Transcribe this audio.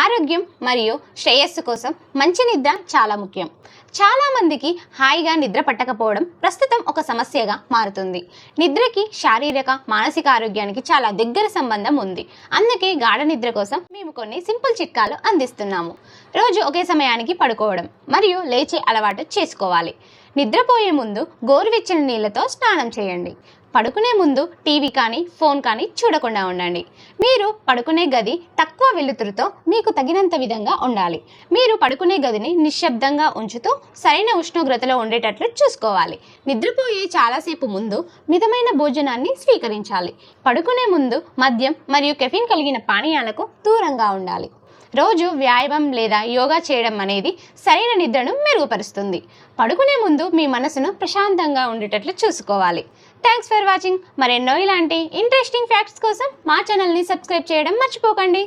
ఆరోగ్యం మరియు శ్రేయస్సు కోసం మంచి నిద్ర చాలా ముఖ్యం. చాలామందికి హాయిగా నిద్ర పట్టకపోవడం ప్రస్తుతం ఒక సమస్యగా మారుతుంది. నిద్రకి శారీరక మానసిక ఆరోగ్యానికి చాలా దగ్గర సంబంధం ఉంది. అందుకే గాఢ నిద్ర కోసం మేము కొన్ని సింపుల్ చిట్కాలు అందిస్తున్నాము. రోజు ఒకే సమయానికి పడుకోవడం. మరియు లేచే అలవాటు చేసుకోవాలి. నిద్రపోయే ముందు గోరువెచ్చని నీళ్ళతో స్నానం చేయండి. పడుకునే ముందు టీవీ కానీ ఫోన్ కానీ చూడకుండా ఉండండి. మీరు పడుకునే గది తక్కువ వెలుతురుతో మీకు తగినంత విధంగా ఉండాలి. మీరు పడుకునే గదిని నిశ్శబ్దంగా ఉంచుతూ సరైన ఉష్ణోగ్రతలో ఉండేటట్లు చూసుకోవాలి. నిద్రపోయే చాలాసేపు ముందు మితమైన భోజనాన్ని స్వీకరించాలి. పడుకునే ముందు మద్యం మరియు కెఫిన్ కలిగిన పానీయాలకు దూరంగా ఉండాలి. రోజు వ్యాయామం లేదా యోగా చేయడం అనేది సరైన నిద్రను మెరుగుపరుస్తుంది. పడుకునే ముందు మీ మనసును ప్రశాంతంగా ఉండేటట్లు చూసుకోవాలి. థ్యాంక్స్ ఫర్ వాచింగ్ మరెన్నో ఇలాంటి ఇంట్రెస్టింగ్ ఫ్యాక్ట్స్ కోసం మా ఛానల్ని సబ్స్క్రైబ్ చేయడం మర్చిపోకండి.